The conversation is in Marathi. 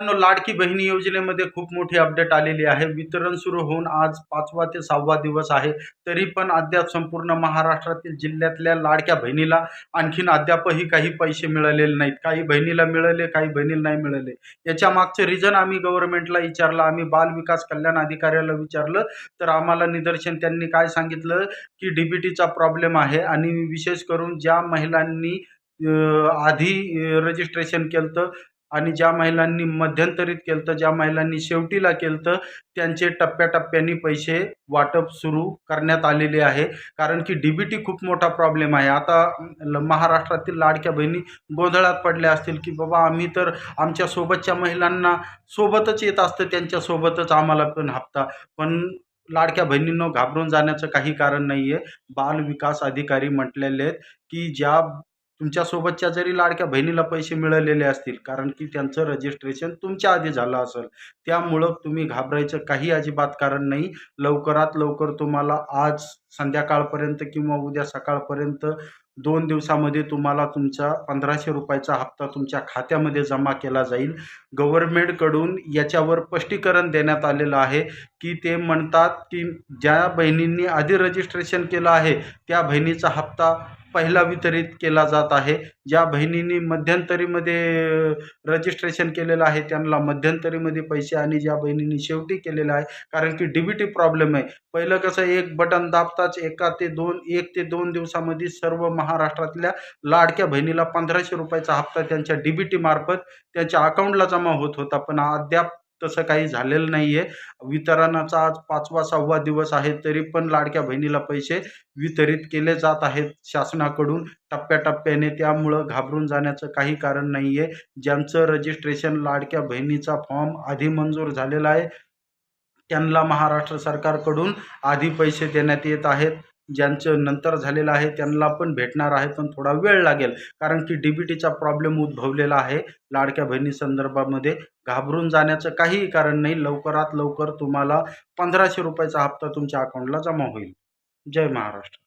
लाडकी बहिणी योजनेमध्ये खूप मोठी अपडेट आलेली आहे. वितरण सुरू होऊन आज पाचवा ते सहावा दिवस आहे. तरी पण अद्याप संपूर्ण महाराष्ट्रातील जिल्ह्यातल्या लाडक्या बहिणीला आणखीन अद्यापही काही पैसे मिळालेले नाहीत. काही बहिणीला मिळाले काही बहिणीला नाही मिळाले. याच्या मागचं रिझन आम्ही गव्हर्नमेंटला विचारलं आम्ही बाल विकास कल्याण अधिकाऱ्याला विचारलं. तर आम्हाला निदर्शन त्यांनी काय सांगितलं? की डी टीचा प्रॉब्लेम आहे आणि विशेष करून ज्या महिलांनी आधी रजिस्ट्रेशन केलं आणि ज्या महिलांनी मध्यंतरीत केलं ज्या महिलांनी शेवटीला केलं त्यांचे टप्प्याटप्प्याने पैसे वाटप सुरू करण्यात आलेले आहे. कारण की डी बी टी खूप मोठा प्रॉब्लेम आहे. आता ल- महाराष्ट्रातील लाडक्या बहिणी गोंधळात पडल्या असतील की बाबा आम्ही तर आमच्या सोबतच्या महिलांना सोबतच येत असतं त्यांच्यासोबतच आम्हाला पण हप्ता. पण लाडक्या बहिणींनो घाबरून जाण्याचं काही कारण नाही आहे बाल विकास अधिकारी म्हटलेले आहेत की ज्या तुमच्यासोबतच्या जरी लाडक्या बहिणीला पैसे मिळालेले असतील कारण की त्यांचं रजिस्ट्रेशन तुमच्या आधी झालं असेल त्यामुळं तुम्ही घाबरायचं काही अजिबात कारण नाही. लवकरात लवकर तुम्हाला आज संध्याकाळपर्यंत किंवा उद्या सकाळपर्यंत दोन दिवसामध्ये तुम्हाला तुमचा पंधराशे रुपयाचा हप्ता तुमच्या खात्यामध्ये जमा केला जाईल. गव्हर्मेंटकडून याच्यावर स्पष्टीकरण देण्यात आलेलं आहे. की ते म्हणतात की ज्या बहिणींनी आधी रजिस्ट्रेशन केलं आहे त्या बहिणीचा हप्ता पहिला वितरित केला जात आहे. ज्या बहिणींनी मध्यंतरीमध्ये रजिस्ट्रेशन केलेलं आहे त्यांना मध्यंतरीमध्ये पैसे आणि ज्या बहिणींनी शेवटी केलेलं आहे कारण की डी बी टी प्रॉब्लेम आहे. पहिलं कसं एक बटन दाबताच एका ते दोन एक ते दोन दिवसामध्ये सर्व महाराष्ट्रातल्या लाडक्या बहिणीला पंधराशे रुपयाचा हप्ता त्यांच्या डी बी टीमार्फत त्यांच्या अकाउंटला जमा होत होता. पण अद्याप तसं काही झालेलं नाही आहे वितरणाचा आज पाचवा सहावा दिवस आहे तरी पण लाडक्या बहिणीला पैसे वितरित केले जात आहेत शासनाकडून. टप्प्याटप्प्याने त्यामुळं घाबरून जाण्याचं काही कारण नाही आहे ज्यांचं रजिस्ट्रेशन लाडक्या बहिणीचा फॉर्म आधी मंजूर झालेला आहे त्यांना महाराष्ट्र सरकारकडून आधी पैसे देण्यात येत आहेत. ज्यांचं नंतर झालेलं आहे त्यांना पण भेटणार आहे पण थोडा वेळ लागेल. कारण की डी बी टीचा प्रॉब्लेम उद्भवलेला आहे. लाडक्या बहिणी संदर्भामध्ये घाबरून जाण्याचं काहीही कारण नाही. लवकरात लवकर तुम्हाला पंधराशे रुपयाचा हप्ता तुमच्या अकाउंटला जमा होईल. जय महाराष्ट्र.